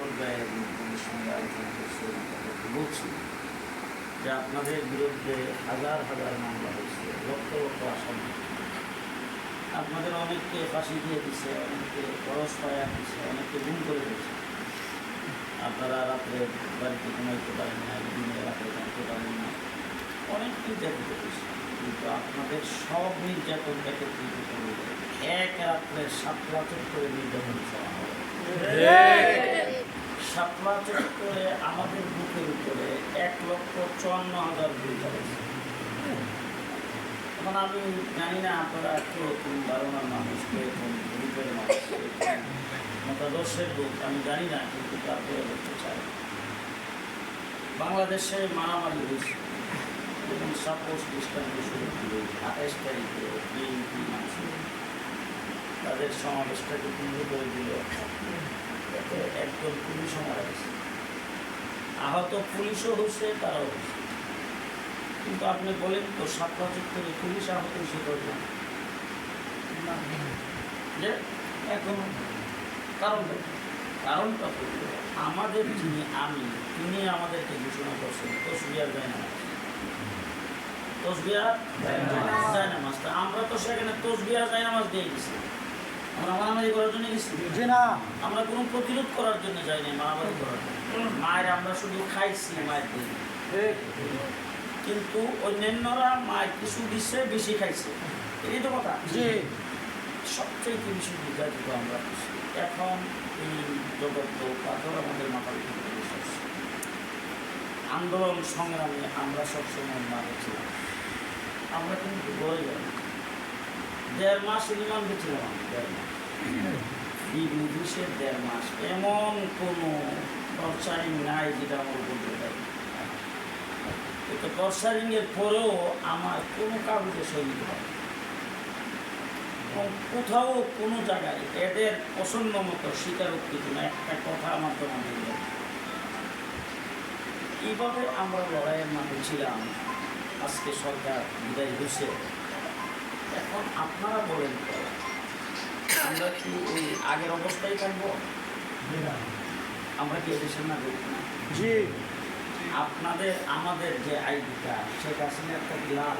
পর্যায়ে বলছি যে আপনাদের বিরুদ্ধে হাজার হাজার মামলা হয়েছে, লক্ষ লক্ষ আসামি। আপনাদের অনেককে ফাঁসি দিয়ে দিচ্ছে অনেককে খরচ পায়া দিচ্ছে অনেককে গুম করে দিচ্ছে আপনারা রাত্রে বাড়িতে ঘুমাইতে পারেন না দিনে রাত্রে থাকতে পারেন না। অনেক নির্যাতিত হয়েছে। কিন্তু আপনাদের সব নির্যাতন একত্রিত করে এক রাত্রে সাতলা করে নির্যাতন করা হবে সাতলা করে আমাদের বুকের উপরে এক লক্ষ চুয়ান্ন হাজার গুলি চালাইছে এখন আমি জানি না আপনারা কে কোন ধারণার মানুষ কে কোন গ্রুপের মানুষ মতাদর্শের গ্রুপ আমি জানি না, কিন্তু তারপরে বলতে চাই। বাংলাদেশে মারামারি হয়েছে। এবং সাপোজ দৃষ্টান্ত শুরু করে আঠাইশ তারিখে বিএনপি মানুষ তাদের সমাবেশটাকে বন্ধ করে দিল। একজন পুলিশও মারা গেছে আহত পুলিশও তারাও কিন্তু আপনি বলেন তো পুলিশ আহত হয়েছে। যে এখন কারণটা আমাদের যিনি আমি তিনি আমাদেরকে ঘোষণা করছেন, তসবিয়ার যায় না তসবিয়া যায় না আমরা তো সেখানে তসবিয়া যায় নামাজ দিয়ে মারামারি করার জন্য গেছি। না। আমরা কোনো প্রতিরোধ করার জন্য যাইনি মারামারি করার মায়ের আমরা শুধু খাইছি মায়ের দিয়ে কিন্তু অন্যান্যরা মায়ের কিছু দিচ্ছে বেশি খাইছে। এই তো কথা। জি। সবচেয়ে বেশি নির্যাতিত আমরা এখন এই জগৎ পাথর আমাদের মাথার আন্দোলন সংগ্রামে আমরা সবসময় মাঠে ছিলাম। আমরা কিন্তু গড়ে গেলাম। দেড় মাস রিমান্ডে ছিলাম আমি দেড় মাস। বিদেশের দেড় মাস, এমন কোনো টর্চারিং নাই যেটা আমার দিয়ে দেয়। তো টর্চারিংয়ের পরেও আমার কোনো কাগজে দিতে পারে এবং কোথাও কোনো জায়গায় এদের পছন্দ মতো স্বীকারোক্তি না একটা কথা আমার জমা দিল এইভাবে আমরা লড়াইয়ের মাঠে ছিলাম। আজকে সরকার বিদায় হয়েছে। এখন আপনারা বলেন। আমরা কি ওই আগের অবস্থায় থাকব? আমরা কি এদেশের নাগরিক না? জি। আপনাদের আমাদের যে আইডি কার্ড সেটা আসলে একটা লাল?